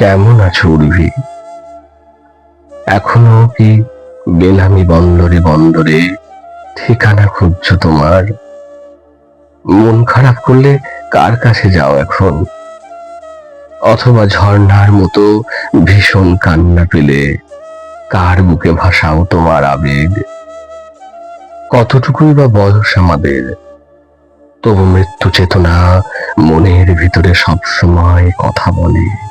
কেমন আছো উর্ভি? এখনও কি বেনামি বন্দরে বন্দরে ঠিকানা খুঁজছো তোমার? মন খারাপ করলে কার কাছে যাও এখন? অথবা ঝর্ণার মতো ভীষণ কান্না পেলে কার বুকে ভাসাও তোমার আবেগ? কতটুকুই বা বয়স আমাদের? তবু মৃত্যু চেতনা মনের ভিতরে সবসময় কথা বলে।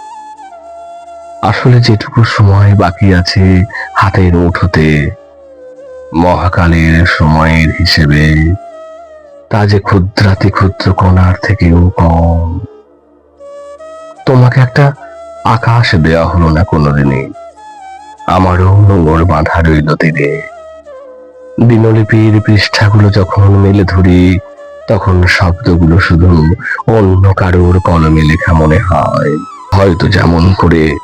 আসলে যেটুকু সময় বাকি আছে হাতের মুঠোতে মহাকালের সময়ের হিসেবে, তা যে ক্ষুদ্রাতি ক্ষুদ্র কণার থেকেও কম। তোমাকে একটা আকাশ দেওয়া হলো না কোনোদিনই। আমারও নোংর বাঁধা রইল তীরে। দিনলিপির পৃষ্ঠাগুলো যখন মেলে ধরি, তখন শব্দগুলো শুধু অন্য কারোর কলমে লেখা মনে হয়। হয়তো যেমন করে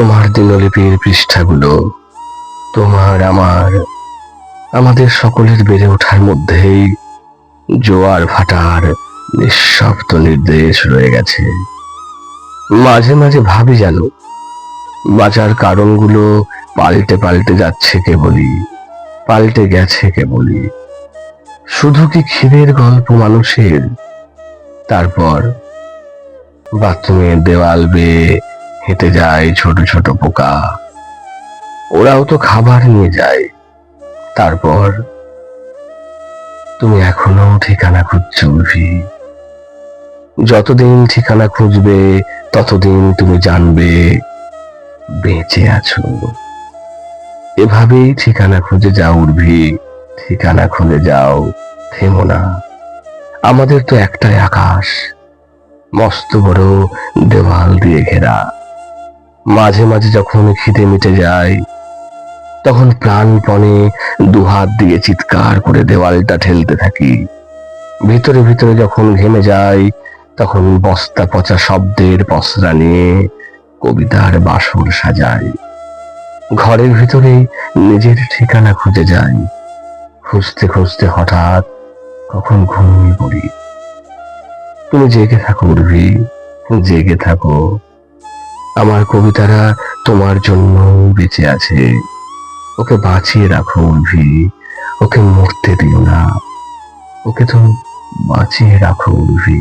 তোমার দিনলিপির পৃষ্ঠাগুলো, তোমার আমার, আমাদের সকলের বেড়ে ওঠার মধ্যেই জোয়ার ভাটার নিঃশব্দ নির্দেশ রয়ে গেছে। মাঝে মাঝে ভাবি যেন, বাঁচার কারণগুলো পাল্টে পাল্টে যাচ্ছে কেবলই, পাল্টে গেছে কেবলই। শুধু কি ক্ষীরের গল্প মানুষের? তারপর বাথরুমের দেওয়াল বেয়ে হেঁটে যায় ছোট ছোট পোকা। ওরাও তো খাবার নিয়ে যায়। তারপর তুমি এখনও ঠিকানা খুঁজছো উর্ভি যতদিন ঠিকানা খুঁজবে, ততদিন তুমি জানবে, বেঁচে আছো। এভাবেই ঠিকানা খুঁজে যাও উর্ভি ঠিকানা খুঁজে যাও, থেমো না। আমাদের তো একটাই আকাশ, মস্ত বড় দেওয়াল দিয়ে ঘেরা। মাঝে মাঝে যখন খিদে মিটে যায়, তখন প্রাণপণে দুহাত দিয়ে চিৎকার করে দেওয়ালটা ঠেলতে থাকি। ভিতরে ভিতরে যখন ঘেমে যায় তখন বস্তা পচা শব্দের পসরা নিয়ে কবিতার বাসর সাজাই। ঘরের ভিতরেই নিজের ঠিকানা খুঁজে যাই। খুঁজতে খুঁজতে হঠাৎ কখন ঘুমিয়ে পড়ি। তুমি জেগে থাকো উর্ভি জেগে থাকো। আমার কবিতারা তোমার জন্য বেঁচে আছে। ওকে বাঁচিয়ে রাখো উর্ভি ওকে মরতে দিও না। ওকে তো বাঁচিয়ে রাখো উর্ভি